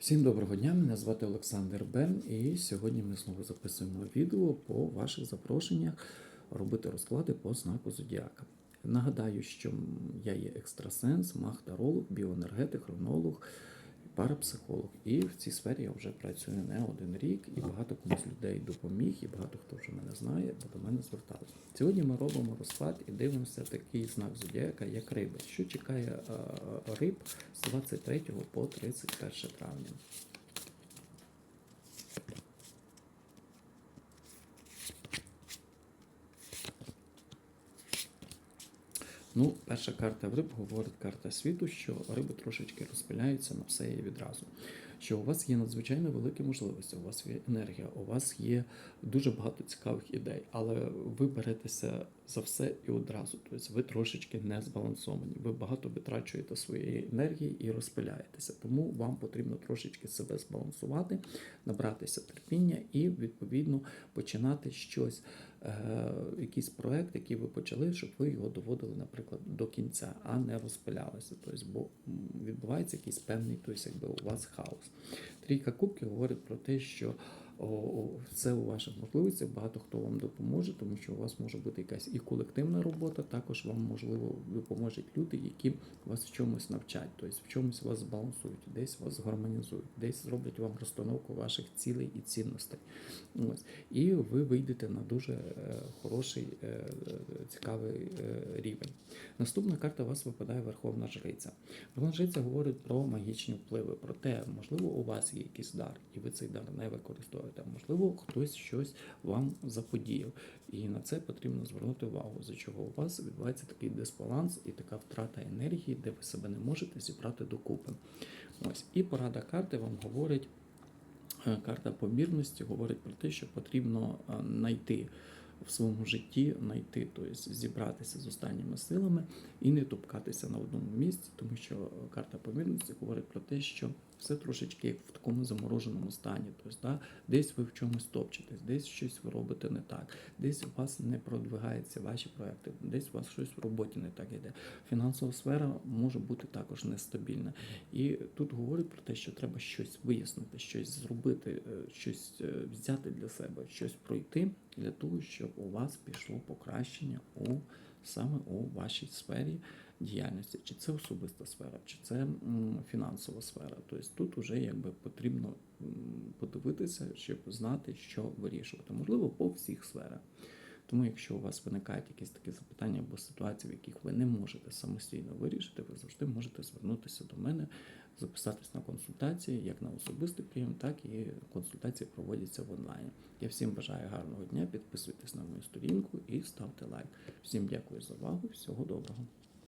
Всім доброго дня, мене звати Олександр Бен, і сьогодні ми знову записуємо відео по ваших запрошеннях робити розклади по знаку Зодіака. Нагадаю, що я є екстрасенс, махтаролог, біоенергетик, хронолог, парапсихолог. І в цій сфері я вже працюю не один рік, і багато комусь людей допоміг, і багато хто вже мене знає, бо до мене зверталися. Сьогодні ми робимо розклад і дивимося такий знак Зодіака, як риби. Що чекає риб з 23 по 31 травня. Ну, перша карта в риб говорить карта світу, що риби трошечки розпиляються на все і відразу. Що у вас є надзвичайно великі можливості, у вас є енергія, у вас є дуже багато цікавих ідей, але ви беретеся за все і одразу. Тобто ви трошечки не збалансовані. Ви багато витрачуєте своєї енергії і розпиляєтеся. Тому вам потрібно трошечки себе збалансувати, набратися терпіння і відповідно починати щось, е, якийсь проект, який ви почали, щоб ви його доводили, наприклад, до кінця, а не розпилялися. Тобто, бо відбувається якийсь певний, тобто, якби у вас хаос. Трійка кубків говорить про те, що о, у ваших можливостях, багато хто вам допоможе, тому що у вас може бути якась і колективна робота, також вам можливо допоможуть люди, які вас в чомусь навчать, тобто в чомусь вас збалансують, десь вас гармонізують, десь зроблять вам розстановку ваших цілей і цінностей. Ось. І ви вийдете на дуже е, хороший, е, цікавий е, рівень. Наступна карта у вас випадає Верховна Жриця. Верховна Жриця говорить про магічні впливи, про те, можливо, у вас є якийсь дар, і ви цей дар не використовуєте. Можливо, хтось щось вам заподіяв. І на це потрібно звернути увагу, за чого у вас відбувається такий дисбаланс і така втрата енергії, де ви себе не можете зібрати докупи. Ось. І порада карти вам говорить. Е, Карта помірності говорить про те, що потрібно е, знайти в своєму житті, знайти, тобто зібратися з останніми силами і не тупкатися на одному місці, тому що карта помірності говорить про те, що все трошечки як в такому замороженому стані. Тобто, да, десь ви в чомусь топчетесь, десь щось ви робите не так, десь у вас не продвигаються ваші проекти, десь у вас щось в роботі не так іде. Фінансова сфера може бути також нестабільна. І тут говорить про те, що треба щось вияснити, щось зробити, е, щось е, взяти для себе, щось пройти для того, щоб у вас пішло покращення у саме у вашій сфері діяльності, чи це особиста сфера, чи це фінансова сфера. Тобто тут вже якби потрібно подивитися, щоб знати, що вирішувати. Можливо, по всіх сферах. Тому, якщо у вас виникають якісь такі запитання або ситуації, в яких ви не можете самостійно вирішити, ви завжди можете звернутися до мене, записатись на консультації, як на особистий прийом, так і консультації проводяться в онлайні. Я всім бажаю гарного дня, підписуйтесь на мою сторінку і ставте лайк. Всім дякую за увагу, всього доброго.